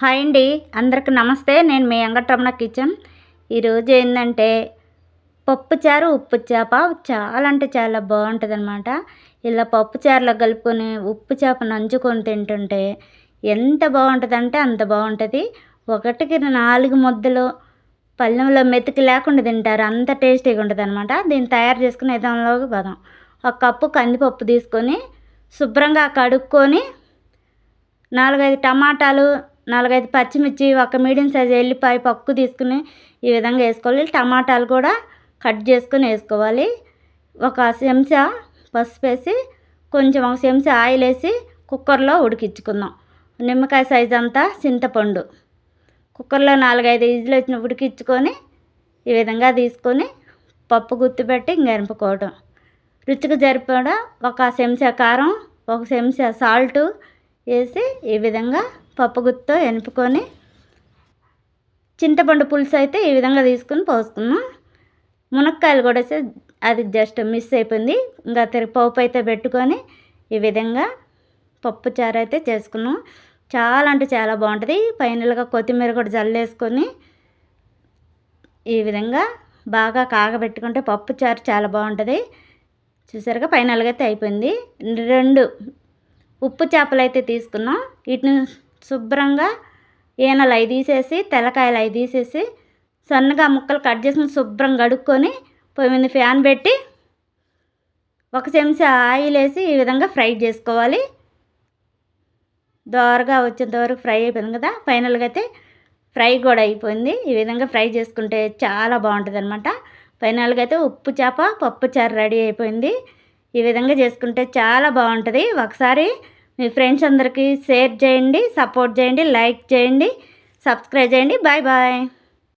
Hi అండి. అందరికి నమస్తే. నేను మీ వెంకటరమణ కిచెన్. ఈరోజు ఏంటంటే పప్పుచారు ఉప్పు చేప. చాలా అంటే చాలా బాగుంటుంది అనమాట ఇలా పప్పుచారులో కలుపుకొని ఉప్పు చేప నంచుకొని తింటుంటే ఎంత బాగుంటుందంటే అంత బాగుంటుంది. ఒకటికి నాలుగు ముద్దలు పళ్ళెంలో మెతుకు లేకుండా తింటారు. అంత టేస్టీగా ఉంటుంది అనమాట దీన్ని తయారు చేసుకునే విధానంలోకి పదాం. ఒక కప్పు కందిపప్పు తీసుకొని శుభ్రంగా కడుక్కొని నాలుగైదు టమాటాలు నాలుగైదు పచ్చిమిర్చి ఒక మీడియం సైజ్ ఎల్లిపాయ పక్కు తీసుకుని ఈ విధంగా వేసుకోవాలి. టమాటాలు కూడా కట్ చేసుకుని వేసుకోవాలి. ఒక చెంచా పసుపు వేసి కొంచెం ఒక చెంచా ఆయిల్ వేసి కుక్కర్లో ఉడికించుకుందాం. నిమ్మకాయ సైజ్ అంతా చింతపండు. కుక్కర్లో నాలుగైదు ఈజీలు వచ్చిన ఉడికించుకొని ఈ విధంగా తీసుకొని పప్పు గుర్తుపెట్టి ఇంక రుచికి సరిపడా ఒక చెంచా కారం ఒక చెంచా సాల్ట్ వేసి ఈ విధంగా పప్పు గుత్తో ఎనుపుకొని చింతపండు పులుసు అయితే ఈ విధంగా తీసుకొని పోసుకున్నాం. మునక్కాయలు కూడా వేసి అది జస్ట్ మిస్ అయిపోయింది. ఇంకా తిరిగి పప్పు అయితే పెట్టుకొని ఈ విధంగా పప్పు చారు అయితే చేసుకున్నాం. చాలా అంటే చాలా బాగుంటుంది. ఫైనల్గా కొత్తిమీర కూడా జల్లేసుకొని ఈ విధంగా బాగా కాగబెట్టుకుంటే పప్పు చారు చాలా బాగుంటుంది. చూసారుగా ఫైనల్గా అయితే అయిపోయింది. రెండు ఉప్పు చేపలు అయితే తీసుకున్నాం. వీటిని శుభ్రంగా ఈనలు అవి తీసేసి తెల్లకాయలు అవి తీసేసి సన్నగా ముక్కలు కట్ చేసిన శుభ్రం కడుక్కొని పొయ్యి మీద ఫ్యాన్ పెట్టి ఒక చెంచా ఆయిల్ వేసి ఈ విధంగా ఫ్రై చేసుకోవాలి. దోరగా వచ్చేంత వరకు ఫ్రై అయిపోయింది కదా ఫైనల్గా అయితే ఫ్రై కూడా అయిపోయింది. ఈ విధంగా ఫ్రై చేసుకుంటే చాలా బాగుంటుంది అనమాట ఫైనల్గా అయితే ఉప్పు చేప పప్పు చారు రెడీ అయిపోయింది. ఈ విధంగా చేసుకుంటే చాలా బాగుంటుంది. ఒకసారి మీ ఫ్రెండ్స్ అందరికీ షేర్ చేయండి సపోర్ట్ చేయండి లైక్ చేయండి సబ్స్క్రైబ్ చేయండి. Bye bye.